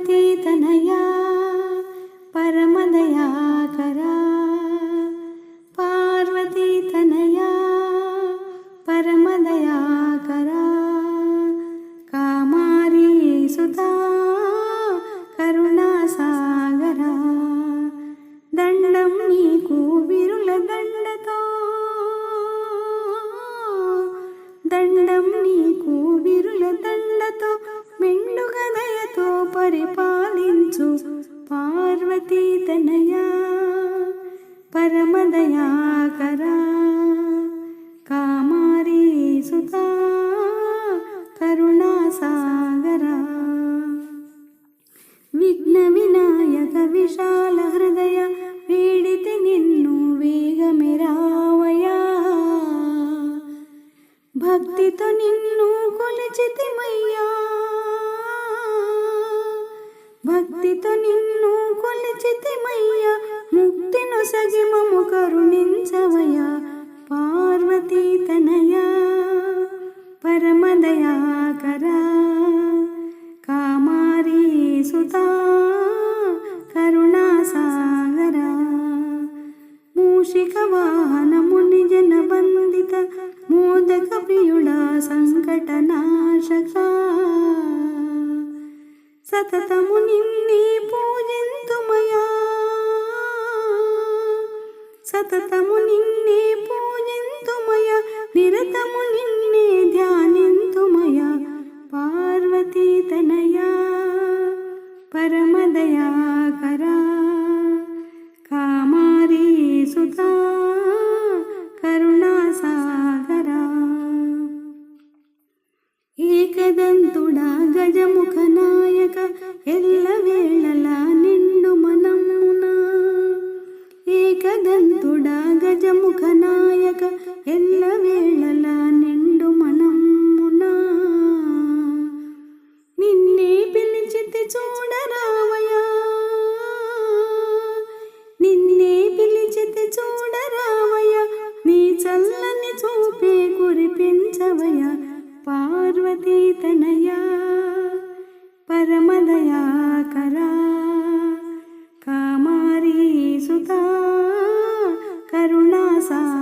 పార్వతీ తనయా పరమదయాకరా పార్వతీ తనయా పరమదయాకరా కామారీ సుతా కరుణాసాగరా. దండం నీకు విరుల దండతో. దండం పరిపాలించు పార్వతీ తనయా పరమదయాకరా కామారీ సుతా కరుణాసాగరా. విఘ్న వినాయక విశాల హృదయ వీడితి నిన్ను వేగమిరావయా భక్తితో నిన్ను కొలిచితిమయ్యా. భక్తితో నిన్ను కొలిచితిమయ్యా ముక్తిను సగిమము కరుణించవయ్యా. పార్వతీ తనయా పరమదయాకరా. కామారీ సుతా కరుణాసాగరా. మూషిక వాహనముని జన బంధిత మోదక ప్రియుడా సంకటన. సతతము నిన్నే పూజింతుమయా. సతతము నిన్నే పూజింతుమయ. నిరతము నిన్నే ధ్యాని గజదంతుడా గజముఖ నాయక ఎల్లవేళలా నిండు మనమున. ఏకదంతుడా గజముఖ నాయక ఎల్లవేళలా నిండు మనమున. నిన్నే పిలిచితి చూడరావయా నిన్నే పిలిచితి చూడరావయా నీ చల్లని చూపే కురిపించవయా पार्वतीतनया परमदयाकरा कामारी सुता करुणासा